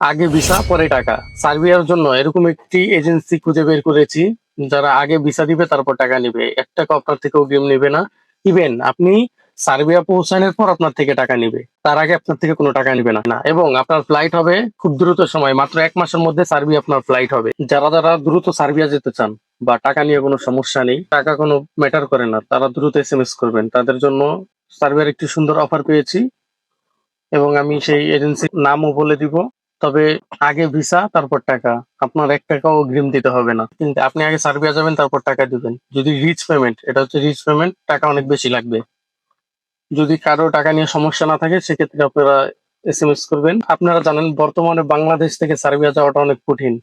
আগে ভিসা, পরে টাকা। সার্বিয়ার জন্য এরকম একটি এজেন্সি খুঁজে বের করেছি, যারা আগে ভিসা দিবে, তারপর টাকা নিবে। এক টাকা আপনার থেকে অগ্রিম নেবে না। ইভেন আপনি সার্বিয়া পৌঁছানোর পর আপনার থেকে টাকা নিবে। তার আগে আপনার থেকে কোনো টাকা নিবে না। না এবং আপনার ফ্লাইট হবে খুব দ্রুত সময়, মাত্র এক মাসের মধ্যে সার্বিয়া আপনার ফ্লাইট হবে। যারা যারা দ্রুত সার্বিয়া যেতে চান বা টাকা নিয়ে কোনো সমস্যা নেই, টাকা কোনো ম্যাটার করে না। তারা দ্রুত এস এম এস করবেন। তাদের জন্য সার্বিয়ার একটি সুন্দর অফার পেয়েছি। এবং আমি সেই এজেন্সির নামও বলে দিব। তবে আগে ভিসা, তারপর টাকা। আপনার এক টাকাও অগ্রিম দিতে হবে না। কিন্তু আপনি আগে সার্বিয়া যাবেন, তারপর টাকা দিবেন। যদি রিচ পেমেন্ট, এটা হচ্ছে রিচ পেমেন্ট, টাকা অনেক বেশি লাগবে। যদি কারও টাকা নিয়ে সমস্যা না থাকে, সেক্ষেত্রে আপনারা এস এম এস করবেন। আপনারা জানেন, বর্তমানে বাংলাদেশ থেকে সার্বিয়া যাওয়াটা অনেক কঠিন।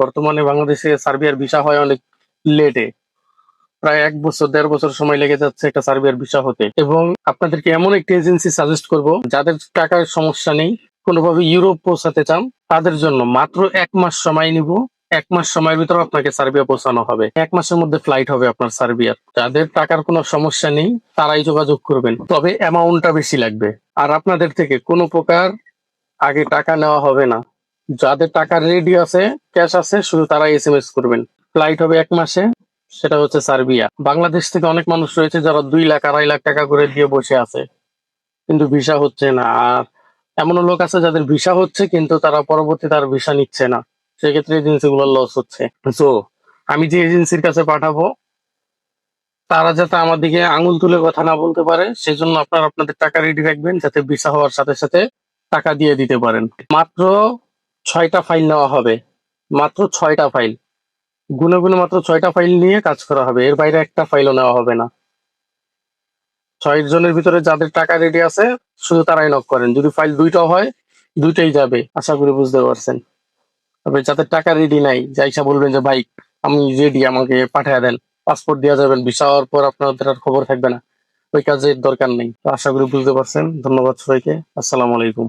বর্তমানে বাংলাদেশে সার্বিয়ার ভিসা হয় অনেক লেটে। প্রায় এক বছর, দেড় বছর সময় লেগে যাচ্ছে একটা সার্বিয়ার ভিসা হতে। এবং আপনাদেরকে এমন একটি এজেন্সি সাজেস্ট করব, যাদের টাকার সমস্যা নেই কোনোভাবে ইউরোপ পৌঁছাতে চান, তাদের জন্য মাত্র এক মাস সময় নিব। এক মাস সময়ের ভিতরে আপনাকে সার্বিয়া পৌঁছানো হবে। এক মাসের মধ্যে ফ্লাইট হবে আপনার সার্বিয়ার যাদের টাকার কোনো সমস্যা নেই, তারাই যোগাযোগ করবেন। তবে অ্যামাউন্টটা বেশি লাগবে। আর আপনাদের থেকে কোনো প্রকার আগে টাকা নেওয়া হবে না। যাদের টাকা রেডি আছে ক্যাশ আছে, শুধু তারাই এস এম এস করবেন। ফ্লাইট হবে এক মাসে, সেটা হচ্ছে সার্বিয়া। বাংলাদেশ থেকে অনেক মানুষ রয়েছে যারা দুই লাখ, আড়াই লাখ টাকা করে দিয়ে বসে আছে। কিন্তু ভিসা হচ্ছে না। আর এমনও লোক আছে যাদের ভিসা হচ্ছে, কিন্তু তারা পরবর্তী তার ভিসা নিচ্ছে না। সেক্ষেত্রে এজেন্সি গুলোর লস হচ্ছে। তো আমি যে এজেন্সির কাছে পাঠাবো, তারা যাতে আমার দিকে আঙুল তুলে কথা না বলতে পারে, সেজন্য আপনারা আপনাদের টাকা রেডি রাখবেন, যাতে ভিসা হওয়ার সাথে সাথে টাকা দিয়ে দিতে পারেন। মাত্র ছয়টা ফাইল নেওয়া হবে। মাত্র ছয়টা ফাইল গুনে গুনে মাত্র ছয়টা ফাইল নিয়ে কাজ করা হবে। এর বাইরে একটা ফাইলও নেওয়া হবে না। ছয় জনের ভিতরে যাদের টাকা রেডি আছে, শুধু তারাই নক করেন। যদি ফাইল দুইটা হয়, দুইটাই যাবে। আশা করি বুঝতে পারছেন। তবে যাদের টাকা রেডি নাই যাইসা বলবেন যে, ভাই, আমি রেডি আমাকে পাঠিয়ে দেন। পাসপোর্ট দেওয়া যাবেন ভিসা হওয়ার পর আপনাদের আর খবর থাকবে না। ওই কাজের দরকার নেই। তো আশা করি বুঝতে পারছেন। ধন্যবাদ সবাইকে। আসসালামু আলাইকুম।